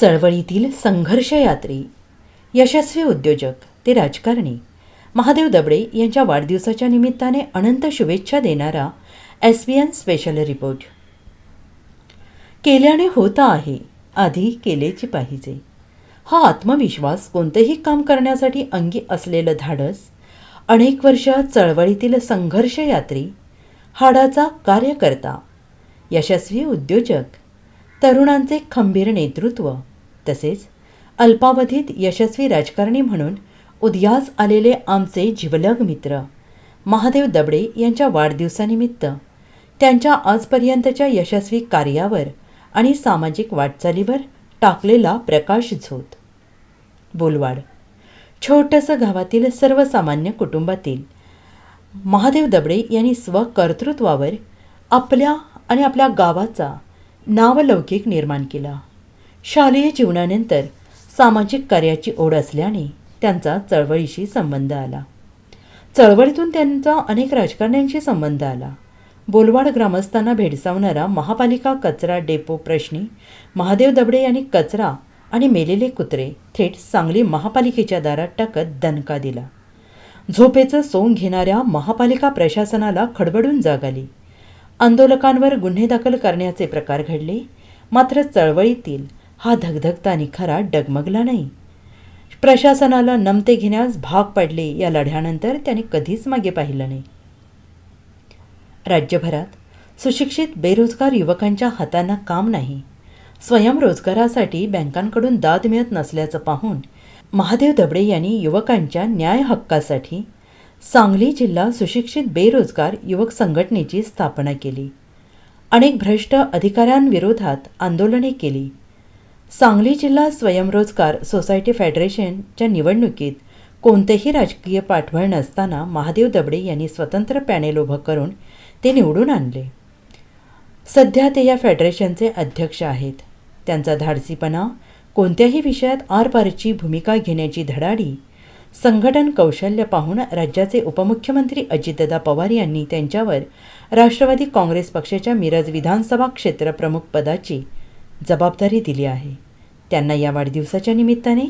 चळवळीतील संघर्षयात्री यशस्वी उद्योजक ते राजकारणी महादेव दबडे यांच्या वाढदिवसाच्या निमित्ताने अनंत शुभेच्छा देणारा S B N special report. केल्याने होता आहे आधी केलेची पाहिजे. हा आत्मविश्वास कोणतेही काम करण्यासाठी अंगी असलेलं धाडस अनेक वर्ष चळवळीतील संघर्षयात्री हाडाचा कार्यकर्ता यशस्वी उद्योजक तरुणांचे खंबीर नेतृत्व. तसेच अल्पावधीत यशस्वी राजकारणी म्हणून उदयास आलेले आमचे जिवलग मित्र महादेव दबडे यांच्या वाढदिवसानिमित्त त्यांच्या आजपर्यंतच्या यशस्वी कार्यावर आणि सामाजिक वाटचालीवर टाकलेला प्रकाश झोत. बोलवाड छोटंसं गावातील सर्वसामान्य कुटुंबातील महादेव दबडे यांनी स्वकर्तृत्वावर आपल्या आणि आपल्या गावाचा नावलौकिक निर्माण केला. शालेय जीवनानंतर सामाजिक कार्याची ओढ असल्याने त्यांचा चळवळीशी संबंध आला. चळवळीतून त्यांचा अनेक राजकारण्यांशी संबंध आला. बोलवाड ग्रामस्थांना भेडसावणारा महापालिका कचरा डेपो प्रश्नी महादेव दबडे यांनी कचरा आणि मेलेले कुत्रे थेट सांगली महापालिकेच्या दारात टाकत दणका दिला. झोपेचं सोंग घेणाऱ्या महापालिका प्रशासनाला खडबडून जाग आली. आंदोलकांवर गुन्हे दाखल करण्याचे प्रकार घडले. मात्र चळवळीतील हा धगधगता निखारा डगमगला नाही. प्रशासनाला नमते घेण्यास भाग पडले या लढ्यानंतर त्याने कधीच मागे पाहिलं नाही. राज्यभरात सुशिक्षित बेरोजगार युवकांच्या हातांना काम नाही. स्वयंरोजगारासाठी बँकांकडून दाद मिळत नसल्याचं पाहून महादेव दबडे यांनी युवकांच्या न्याय हक्कासाठी सांगली जिल्हा सुशिक्षित बेरोजगार युवक संघटनेची स्थापना केली. अनेक भ्रष्ट अधिकाऱ्यांविरोधात आंदोलने केली. सांगली जिल्हा स्वयंरोजगार सोसायटी फेडरेशनच्या निवडणुकीत कोणतेही राजकीय पाठबळ नसताना महादेव दबडे यांनी स्वतंत्र पॅनेल उभं करून ते निवडून आणले. सध्या ते या फेडरेशनचे अध्यक्ष आहेत. त्यांचा धाडसीपणा कोणत्याही विषयात आरपारची भूमिका घेण्याची धडाडी संघटन कौशल्य पाहून राज्याचे उपमुख्यमंत्री अजितदादा पवार यांनी त्यांच्यावर राष्ट्रवादी काँग्रेस पक्षाच्या मिरज विधानसभा क्षेत्र प्रमुख पदाची जबाबदारी दिली आहे. त्यांना या वाढदिवसाच्या निमित्ताने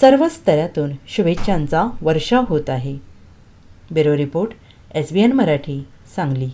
सर्व स्तरातून शुभेच्छांचा वर्षाव होत आहे. Bureau report S B N Marathi Sangli.